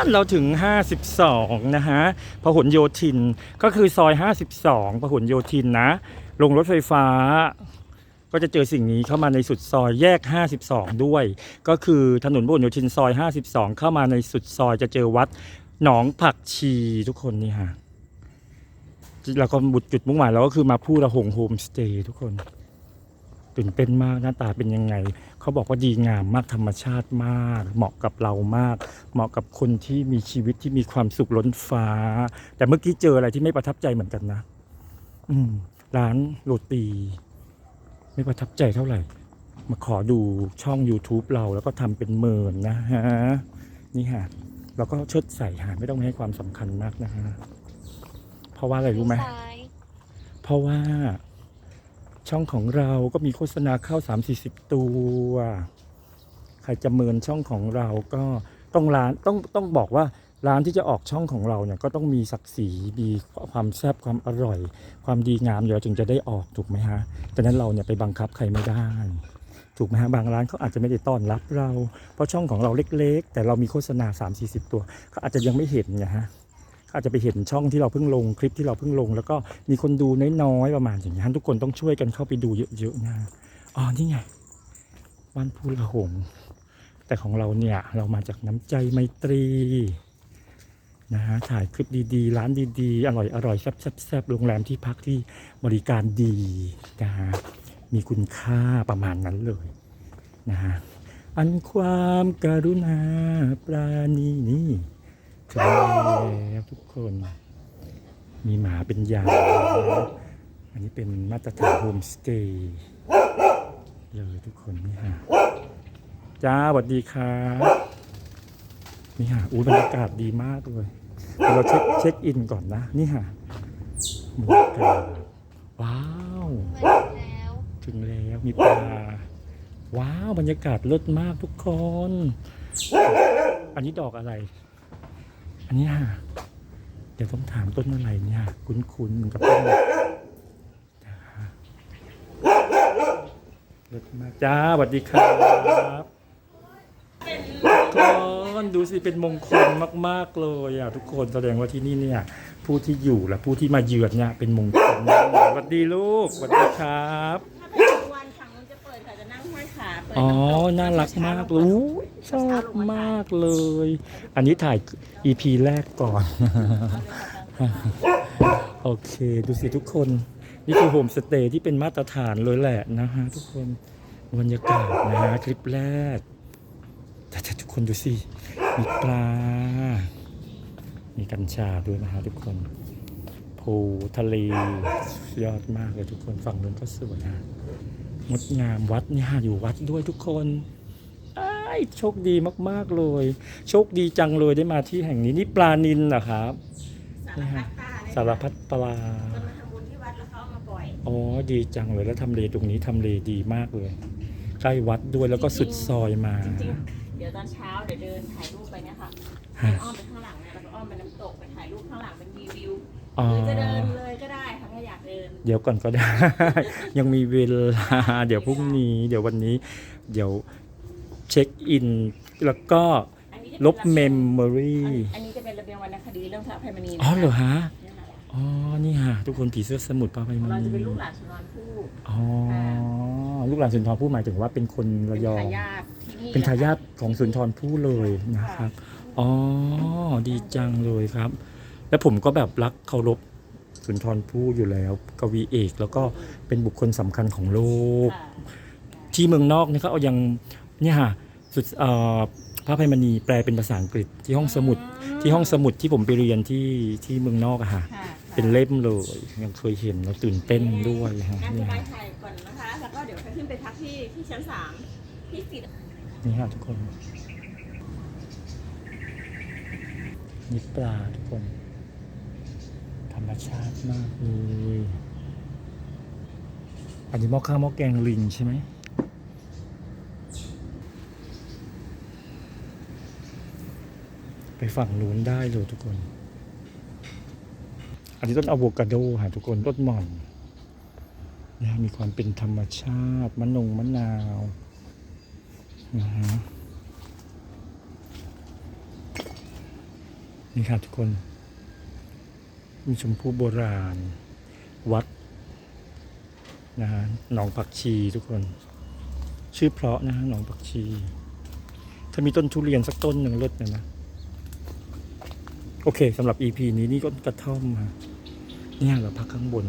านเราถึง 52 นะฮะพหลโยธินก็คือซอย 52พหลโยธินนะ ลงรถไฟฟ้า ก็จะเจอสิ่งนี้เข้ามาในสุดซอยแยก 52 ด้วย ก็คือถนนพหลโยธินซอย 52 เข้ามาในสุดซอยจะเจอวัดหนองผักชีทุกคนนี่ฮะแล้วก็บุดจุดมุ่งหมายเราก็คือมาพูดระหงโฮมสเตย์ทุกคน ตื่นเต้นมากหน้าตาเป็นยังไง เขาบอกว่าดีงามมากธรรมชาติมาก เหมาะกับเรามาก เหมาะกับคนที่มีชีวิตที่มีความสุขล้นฟ้า แต่เมื่อกี้เจออะไรที่ไม่ประทับใจเหมือนกันนะ อืม ร้านโรตี ไม่ประทับใจเท่าไหร่ มาขอดูช่อง YouTube เราแล้วก็ทำเป็นเมินนะฮะ นี่ฮะเราก็เชิดใส่ฮะไม่ต้องให้ความสำคัญมากนะฮะ เพราะว่าอะไรรู้ไหมซ้ายเพราะว่า ช่องของเราก็มีโฆษณาเข้า 3 4 0 ตัว ใครจะเมินช่องของเราก็ต้องร้านต้องต้องบอกว่าร้านที่จะออกช่องของเราเนี่ยก็ต้องมีศักดิ์ศรีมีความแซ่บความอร่อย ความดีงามเดี๋ยวจึงจะได้ออกถูกไหมฮะแต่นั้นเราเนี่ยไปบังคับใครไม่ได้ ถูกไหมฮะบางร้านเขาอาจจะไม่ได้ต้อนรับเรา เพราะช่องของเราเล็ก ๆ แต่เรามีโฆษณา 3 4 0 ตัวเขาอาจจะยังไม่เห็นไงฮะ อาจจะไปเห็นช่องที่เราเพิ่งลงคลิปที่เราเพิ่งลง แล้วก็มีคนดูน้อยๆประมาณอย่างนี้ทุกคนต้องช่วยกันเข้าไปดูเยอะๆนะอ๋อนี่ไงบ้านพูละหงแต่ของเราเนี่ยเรามาจากน้ำใจไมตรีนะฮะถ่ายคลิปดีๆ ร้านดีๆ อร่อยอร่อยแซ่บแซ่บๆโรงแรมที่พักที่บริการดีนะฮะมีคุณค่าประมาณนั้นเลยนะฮะอันความการุณาปราณีนี่ ถึงแล้วทุกคน มีหมาเป็นยาอันนี้เป็นมาตรฐานโฮมสเตย์เลยทุกคนนี่ฮะจ้าสวัสดีครับนี่ฮะอู้บรรยากาศดีมากเลยเราเช็คเช็คอินก่อนนะ นี่ฮะบรรยากาศว้าวมาแล้วถึงแล้วมีปลาว้าว บรรยากาศเลิศมากทุกคน อันนี้ดอกอะไร อันนี้ฮะเดี๋ยวต้องถามต้นอะไรเนี่ยคุ้นๆเหมือนกับต้นนะฮะเลิศมาจ้าสวัสดีครับทุกคนดูสิเป็นมงคลมาก ๆ เลยอะทุกคนแสดงว่าที่นี่เนี่ย ผู้ที่อยู่และผู้ที่มาเยือนเนี่ยเป็นมงคลสวัสดีลูกสวัสดีครับ งห้อยขาเปิดอ๋อำตน่ารักมากเลยอู้ชอบมากเลย อันนี้ถ่าย EP แรกก่อน โอเค ดูสิทุกคน นี่คือโฮมสเตย์ที่เป็นมาตรฐานเลยแหละนะฮะทุกคนบรรยากาศนะฮะคลิปแรก แต่ทุกคนดูสิ มีปลา มีกัญชาด้วยนะฮะทุกคนภูทะเลสุดยอดมากเลยทุกคนฝั่งนู้นก็สวยฮะ งดงามวัดเนี่ยอยู่วัดด้วยทุกคนอ้ายโชคดีมาก ๆ เลย โชคดีจังเลยได้มาที่แห่งนี้นี่ปลานินเหรอครับสารพัดปลาสารพัดปลาเนี่ยจะมาทำบุญที่วัดแล้วเขาเอามาปล่อยอ๋อดีจังเลยแล้วทำเลตรงนี้ทำเลดีมากเลย ใกล้วัดด้วยแล้วก็สุดซอยมาจริงๆเดี๋ยวตอนเช้าเดี๋ยวเดินถ่ายรูปไปเนี่ยค่ะฮะอ้อมไป ข้างหลังนะแล้วก็อ้อมไปน้ำตกไปถ่ายรูปข้างหลังเป็นรีวิวอ๋อ หรือจะเดินเลยก็ได้ค่ะถ้าอยากเดิน เดี๋ยวก่อนก็ได้ ยังมีเวลา เดี๋ยวพรุ่งนี้ เดี๋ยววันนี้ เดี๋ยวเช็คอิน แล้วก็อันนี้จะเป็นลบเมมโมรีอันนี้จะเป็นระเบียงวรรณคดีเรื่องพระอภัยมณีอ๋อเหรอฮะ เนี่ยค่ะอ๋อ นี่ฮะ ทุกคนผีเสื้อสมุทรพระไพมเราจะเป็นณีลูกหลานสุนทรภู่อ๋อ ลูกหลานสุนทรภู่หมายถึงว่าเป็นคนระเป็นยองทายาทที่นี่เป็นทายาทของสุนทรภู่เลยนะครับ อ๋อ ดีจังเลยครับ แล้วผมก็แบบรักเคารพสุนทรภู่อยู่แล้วกวีเอก แล้วก็เป็นบุคคลสำคัญของโลกค่ะที่เมืองนอกเนี่ยเขาเอายังเนี่ยฮะสุดเอ่อพระอภัยมณีแปลเป็นภาษาอังกฤษที่ห้องสมุดที่ห้องสมุดที่ผมไปเรียนที่ที่เมืองนอกอะฮะค่ะเป็นเล่มเลย ยังเคยเห็นแล้วตื่นเต้นด้วยฮะงั้นเนี่จะยไปฮะถ่ายก่อนนะคะ แล้วก็เดี๋ยวจะขึ้นไปพักที่ที่ชั้นสามที่สินี่ฮะทุกคน นี่ปลาทุกคน ธรรมชาติมากเลยอันนี้หม้อข้าวหม้อแกงลิงใช่ไหมไปฝั่งนู้นได้เลยทุกคน อันนี้ต้นอะโวคาโดค่ะทุกคนต้นหม่อนนะมีความเป็นธรรมชาติมะนงมะนาวนะฮะ นี่ครับทุกคน มีชมพู่โบราณ วัดนะฮะหนองผักชีทุกคน ชื่อเพราะนะฮะหนองผักชี ถ้ามีต้นทุเรียนสักต้นหนึ่งเลิศเลยนะ โอเคสำหรับ EP นี้นี่ก็กระท่อมฮะเนี่ยเราพักข้างบน